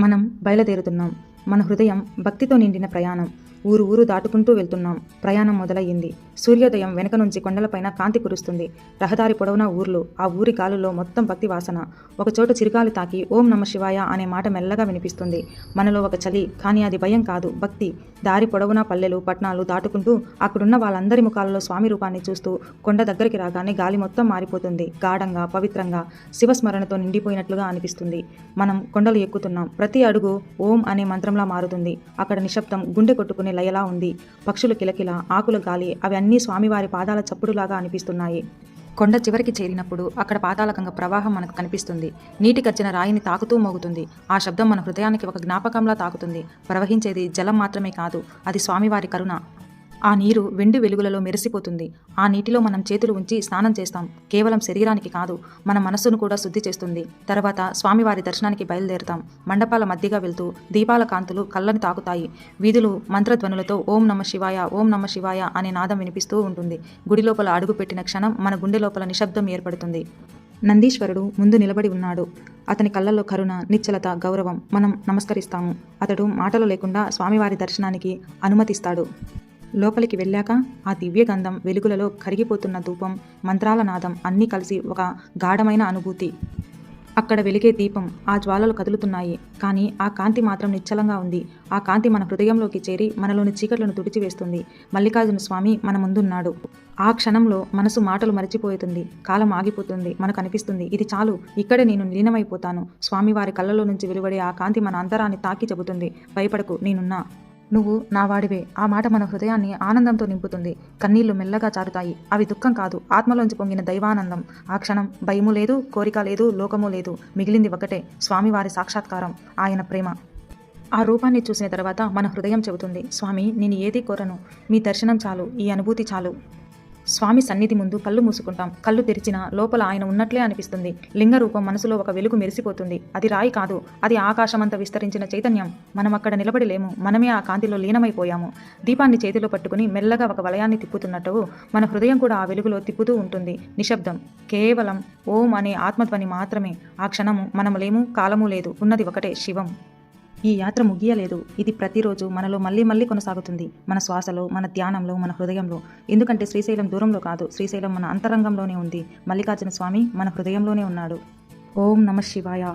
మనం బయలుదేరుతున్నాం. మన హృదయం భక్తితో నిండిన ప్రయాణం. ఊరు ఊరు దాటుకుంటూ వెళ్తున్నాం. ప్రయాణం మొదలయ్యింది. సూర్యోదయం వెనక నుంచి కొండలపైన కాంతి కురుస్తుంది. రహదారి పొడవునా ఊర్లు ఆ ఊరి గాలుల్లో మొత్తం భక్తి వాసన. ఒకచోట చిరుకాలు తాకి ఓం నమ శివాయ అనే మాట మెల్లగా వినిపిస్తుంది. మనలో ఒక చలి కానీ అది భయం కాదు భక్తి. దారి పొడవునా పల్లెలు పట్నాలు దాటుకుంటూ అక్కడున్న వాళ్ళందరి ముఖాలలో స్వామి రూపాన్ని చూస్తూ కొండ దగ్గరికి రాగానే గాలి మొత్తం మారిపోతుంది. గాఢంగా పవిత్రంగా శివస్మరణతో నిండిపోయినట్లుగా అనిపిస్తుంది. మనం కొండలు ఎక్కుతున్నాం. ప్రతి అడుగు ఓం అనే మంత్రంలా మారుతుంది. అక్కడ నిశ్శబ్దం గుండె కొట్టుకునే లయలా ఉంది. పక్షులు కిలకిల ఆకుల గాలి అవి అన్నీ స్వామివారి పాదాల చప్పుడులాగా అనిపిస్తున్నాయి. కొండ చివరికి చేరినప్పుడు అక్కడ పాతాళకంగా ప్రవాహం మనకు కనిపిస్తుంది. నీటి కచ్చిన రాయిని తాకుతూ మోగుతుంది. ఆ శబ్దం మన హృదయానికి ఒక జ్ఞాపకంలా తాకుతుంది. ప్రవహించేది జలం మాత్రమే కాదు అది స్వామివారి కరుణ. ఆ నీరు వెండి వెలుగులలో మెరిసిపోతుంది. ఆ నీటిలో మనం చేతులు ఉంచి స్నానం చేస్తాం. కేవలం శరీరానికి కాదు మన మనస్సును కూడా శుద్ధి చేస్తుంది. తర్వాత స్వామివారి దర్శనానికి బయలుదేరుతాం. మండపాల మధ్యగా వెళ్తూ దీపాల కాంతులు కళ్ళని తాకుతాయి. వీధులు మంత్రధ్వనులతో ఓం నమ శివాయ ఓం నమ శివాయ అనే నాదం వినిపిస్తూ ఉంటుంది. గుడి లోపల అడుగుపెట్టిన క్షణం మన గుండె లోపల నిశ్శబ్దం ఏర్పడుతుంది. నందీశ్వరుడు ముందు నిలబడి ఉన్నాడు. అతని కళ్ళల్లో కరుణ నిశ్చలత గౌరవం మనం నమస్కరిస్తాము. అతడు మాటలు లేకుండా స్వామివారి దర్శనానికి అనుమతిస్తాడు. లోపలికి వెళ్ళాక ఆ దివ్య గంధం వెలుగులలో కరిగిపోతున్న ధూపం మంత్రాల నాదం అన్నీ కలిసి ఒక గాఢమైన అనుభూతి. అక్కడ వెలిగే దీపం ఆ జ్వాలలు కదులుతున్నాయి. కానీ ఆ కాంతి మాత్రం నిశ్చలంగా ఉంది. ఆ కాంతి మన హృదయంలోకి చేరి మనలోని చీకట్లను తుడిచివేస్తుంది. మల్లికార్జున స్వామి మన ముందున్నాడు. ఆ క్షణంలో మనసు మాటలు మరచిపోతుంది. కాలం ఆగిపోతుంది. మనకు అనిపిస్తుంది. ఇది చాలు. ఇక్కడే నేను లీనమైపోతాను. స్వామివారి కళ్ళలో నుంచి వెలువడే ఆ కాంతి మన అంతరాన్ని తాకి చెబుతుంది. భయపడకు. నేనున్నా. నువ్వు నా వాడివే. ఆ మాట మన హృదయాన్ని ఆనందంతో నింపుతుంది. కన్నీళ్ళు మెల్లగా చారుతాయి. అవి దుఃఖం కాదు. ఆత్మలోంచి పొంగిన దైవానందం. ఆ క్షణం భయము లేదు కోరిక లేదు లోకము లేదు. మిగిలింది ఒకటే. స్వామివారి సాక్షాత్కారం. ఆయన ప్రేమ. ఆ రూపాన్ని చూసిన తర్వాత మన హృదయం చెబుతుంది స్వామి నేను ఏది కోరను? మీ దర్శనం చాలు. ఈ అనుభూతి చాలు. స్వామి సన్నిధి ముందు కళ్ళు మూసుకుంటాం. కళ్ళు తెరిచిన లోపల ఆయన ఉన్నట్లే అనిపిస్తుంది. లింగ రూపం మనసులో ఒక వెలుగు మెరిసిపోతుంది. అది రాయి కాదు అది ఆకాశమంత విస్తరించిన చైతన్యం. మనం అక్కడ నిలబడి లేము మనమే ఆ కాంతిలో లీనమైపోయాము. దీపాన్ని చేతిలో పట్టుకుని మెల్లగా ఒక వలయాన్ని తిప్పుతున్నట్టు మన హృదయం కూడా ఆ వెలుగులో తిప్పుతూ ఉంటుంది. నిశ్శబ్దం. కేవలం ఓం అనే ఆత్మధ్వని మాత్రమే. ఆ క్షణము మనము లేము కాలము లేదు. ఉన్నది ఒకటే శివం. ఈ యాత్ర ముగియలేదు. ఇది ప్రతిరోజు మనలో మళ్ళీ మళ్ళీ కొనసాగుతుంది. మన శ్వాసలో మన ధ్యానంలో మన హృదయంలో. ఎందుకంటే శ్రీశైలం దూరంలో కాదు శ్రీశైలం మన అంతరంగంలోనే ఉంది. మల్లికార్జున స్వామి మన హృదయంలోనే ఉన్నాడు. ఓం నమ శివాయ.